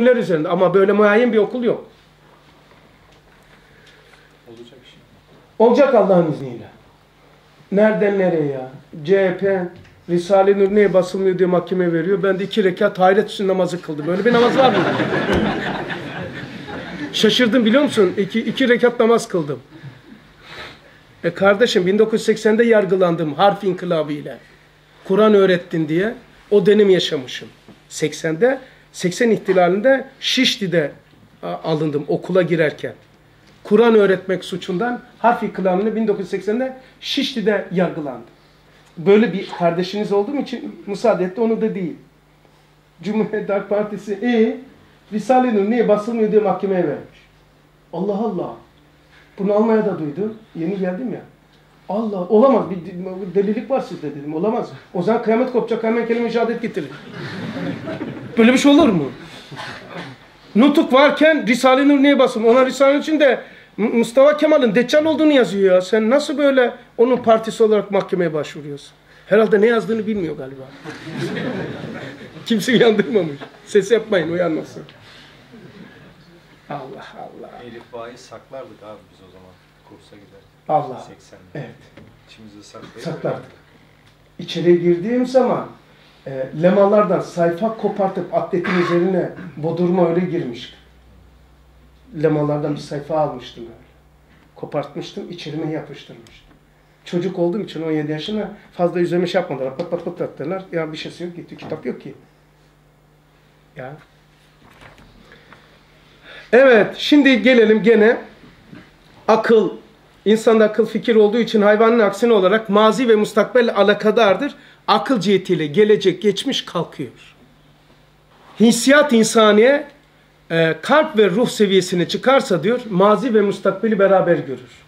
Ler üzerinde ama böyle muayyen bir okul yok. Olacak şey. Olacak Allah'ın izniyle. Nereden nereye ya? CHP Risale-i Nur neye basılmıyor diye mahkeme veriyor. Ben de iki rekat hayret için namazı kıldım. Böyle bir namaz var mı? Şaşırdım biliyor musun? İki, iki rekat namaz kıldım. E kardeşim 1980'de yargılandım harf inkılabı ile. Kur'an öğrettin diye o dönem yaşamışım. 80'de 80 ihtilalinde Şişli'de alındım okula girerken. Kur'an öğretmek suçundan harf inkılabını 1980'de Şişli'de yargılandım. Böyle bir kardeşiniz olduğum için müsaade etti onu da değil. Cumhuriyet Halk Partisi e Risale-i Nur niye basılmıyor diye mahkemeye vermiş. Allah Allah. Bunu Almanya'da duydum. Yeni geldim ya. Allah olamaz bir delilik var sizde dedim. Olamaz. O zaman kıyamet kopacak hemen kelime şehadet getirin. Böyle bir şey olur mu? Nutuk varken Risale-i Nur niye basın? Ona Risale-i içinde M- Mustafa Kemal'in Deccal olduğunu yazıyor ya. Sen nasıl böyle onun partisi olarak mahkemeye başvuruyorsun? Herhalde ne yazdığını bilmiyor galiba. Kimse uyandırmamış. Ses yapmayın uyanmasın. Allah Allah. Elif Bağ'ı saklardık abi biz o zaman kursa giderken. Allah. 80'de. Evet. İçimizi saklayıp. Saklardık. İçeri girdiğim zaman e, lemalardan sayfa kopartıp atletin üzerine bodurma öyle girmiştim. Lemalardan bir sayfa almıştım öyle. Kopartmıştım, içerime yapıştırmıştım. Çocuk olduğum için 17 yaşına fazla üzerime şey yapmadılar. Pat pat pat attılar. Ya bir şeysi yok gitti. Kitap yok ki. Ya. Evet, şimdi gelelim gene akıl, insanda akıl fikir olduğu için hayvanın aksine olarak mazi ve mustakbel alakadardır. Akıl cihetiyle gelecek, geçmiş kalkıyor. Hissiyat insaniye e, kalp ve ruh seviyesine çıkarsa diyor, mazi ve mustakbeli beraber görür.